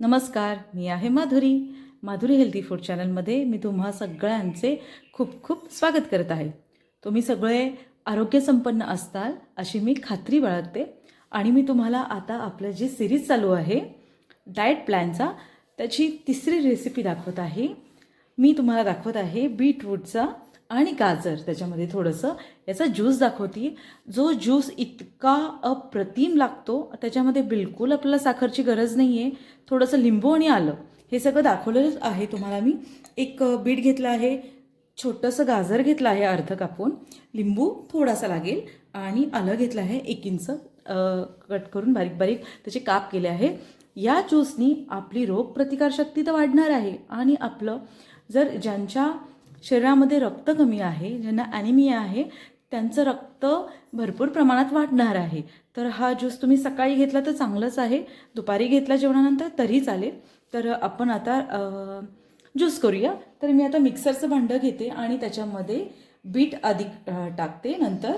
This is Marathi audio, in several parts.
नमस्कार मी आहे माधुरी. माधुरी हेल्दी फूड चॅनलमध्ये मी तुम्हा सगळ्यांचे खूप खूप स्वागत करत आहे. तुम्ही सगळे आरोग्यसंपन्न असताल अशी मी खात्री बाळगते. आणि मी तुम्हाला आता आपलं जे सिरीज चालू आहे डाएट प्लॅनचा त्याची तिसरी रेसिपी दाखवत आहे. मी तुम्हाला दाखवत आहे बीटरूटचा आणि गाजर त्याच्यामध्ये थोडंसं याचा ज्यूस दाखवते. जो ज्यूस इतका अप्रतिम लागतो त्याच्यामध्ये बिलकुल आपल्याला साखरची गरज नाही आहे थोडंसं लिंबू आणि आलं हे सगळं दाखवलेलंच आहे. तुम्हाला मी एक बीट घेतलं आहे छोटंसं गाजर घेतलं आहे अर्ध कापून लिंबू थोडासा लागेल आणि आलं घेतलं आहे एक इंच कट करून बारीक बारीक त्याचे काप केले आहे. या ज्यूसनी आपली रोगप्रतिकारशक्ती तर वाढणार आहे आणि आपलं जर ज्यांच्या शरीरामध्ये रक्त कमी आहे ज्यांना ॲनिमिया आहे त्यांचं रक्त भरपूर प्रमाणात वाढणार आहे. तर हा ज्यूस तुम्ही सकाळी घेतला तर चांगलंच आहे दुपारी घेतला जेवणानंतर तरी चालेल. तर आपण आता ज्यूस करूया. तर मी आता मिक्सरचं भांडं घेते आणि त्याच्यामध्ये बीट आधी टाकते. नंतर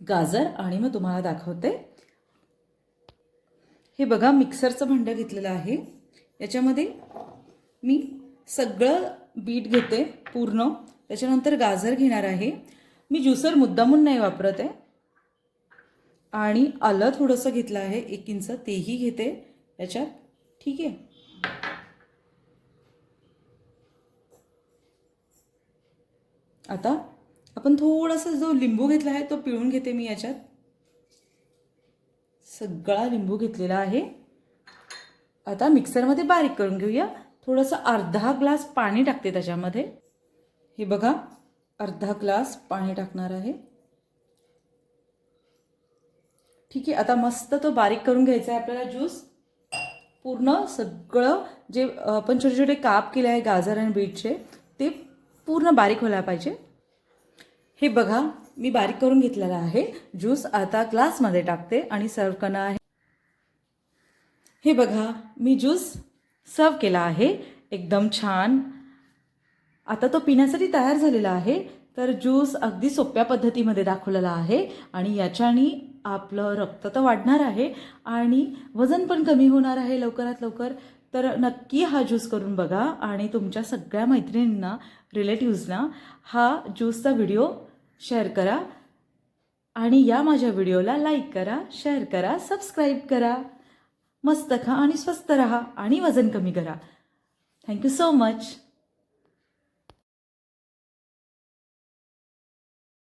गाजर आणि मग तुम्हाला दाखवते. हे बघा मिक्सरचं भांडं घेतलेलं आहे. याच्यामध्ये मी सगळं बीट घेते पूर्ण. त्याच्यानंतर गाजर घेणार आहे. मी ज्युसर मुद्दामून नाही वापरत आहे. आणि आलं थोडंसं घेतलं आहे. एक इंच तेही घेते. याच्यात ठीक आहे. आता आपण थोडासा जो लिंबू घेतला आहे तो पिळून घेते मी याच्यात. सगळा लिंबू घेतलेला आहे. आता मिक्सरमध्ये बारीक करून घेऊया. थोडंसं अर्धा ग्लास पाणी टाकते त्याच्यामध्ये. हे बघा अर्धा ग्लास पाणी टाकणार आहे. ठीक आहे आता मस्त तो बारीक करून घ्यायचा आहे आपल्याला ज्यूस. पूर्ण सगळं जे आपण छोटे छोटे काप केले आहे गाजर आणि बीटचे ते पूर्ण बारीक व्हायला पाहिजे. हे बघा मी बारीक करून घेतलेला आहे. ज्यूस आता ग्लासमध्ये टाकते आणि सर्व करणार आहे. हे बघा मी ज्यूस सर्व केला आहे. एकदम छान. आता तो पिण्यासाठी तयार झालेला आहे. तर ज्यूस अगदी सोप्या पद्धतीमध्ये दाखवलेला आहे आणि याच्याने आपलं रक्त तर वाढणार आहे आणि वजन पण कमी होणार आहे लवकरात लवकर. तर नक्की हा ज्यूस करून बघा आणि तुमच्या सगळ्या मैत्रिणींना रिलेटिव्हजना हा ज्यूसचा व्हिडिओ शेअर करा आणि या माझ्या व्हिडिओला लाईक करा शेअर करा सबस्क्राईब करा. मस्त खा आणि स्वस्त राहा आणि वजन कमी करा. Thank you so much